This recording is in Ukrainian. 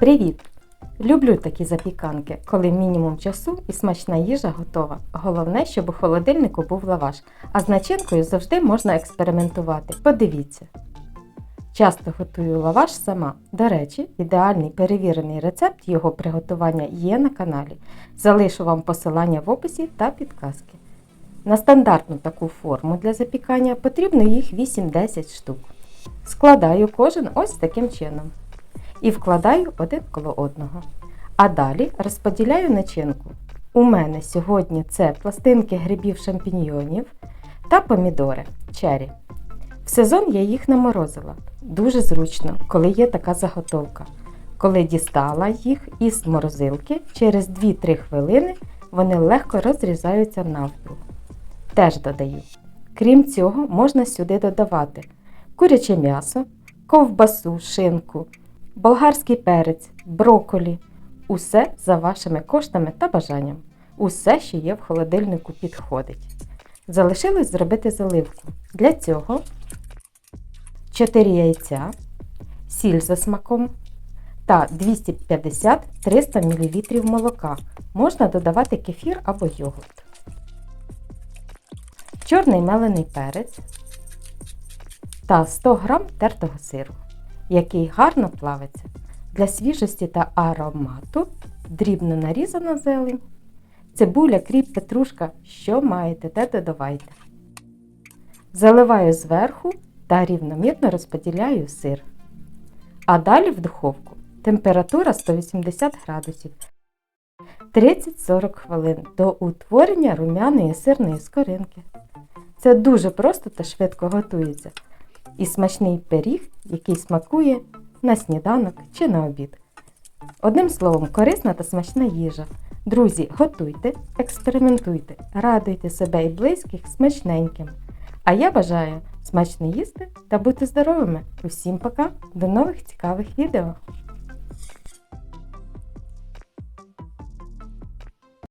Привіт! Люблю такі запіканки, коли мінімум часу і смачна їжа готова. Головне, щоб у холодильнику був лаваш, а з начинкою завжди можна експериментувати. Подивіться. Часто готую лаваш сама. До речі, ідеальний перевірений рецепт його приготування є на каналі. Залишу вам посилання в описі та підказки. На стандартну таку форму для запікання потрібно їх 8-10 штук. Складаю кожен ось таким чином і вкладаю один коло одного. А далі розподіляю начинку. У мене сьогодні це пластинки грибів шампіньйонів та помідори чері. В сезон я їх наморозила. Дуже зручно, коли є така заготовка. Коли дістала їх із морозилки, через 2-3 хвилини вони легко розрізаються навпіл. Теж додаю. Крім цього, можна сюди додавати куряче м'ясо, ковбасу, шинку, болгарський перець, броколі. Усе за вашими коштами та бажанням. Усе, що є в холодильнику, підходить. Залишилось зробити заливку. Для цього 4 яйця, сіль за смаком та 250-300 мл молока. Можна додавати кефір або йогурт. Чорний мелений перець та 100 г тертого сиру, який гарно плавиться. Для свіжості та аромату дрібно нарізана зелень, цибуля, кріп, петрушка, що маєте, те додавайте. Заливаю зверху та рівномірно розподіляю сир. А далі в духовку температура 180 градусів 30-40 хвилин до утворення румяної сирної скоринки. Це дуже просто та швидко готується. І смачний пиріг, який смакує на сніданок чи на обід. Одним словом, корисна та смачна їжа. Друзі, готуйте, експериментуйте, радуйте себе і близьких смачненьким. А я бажаю смачно їсти та бути здоровими. Усім пока, до нових цікавих відео!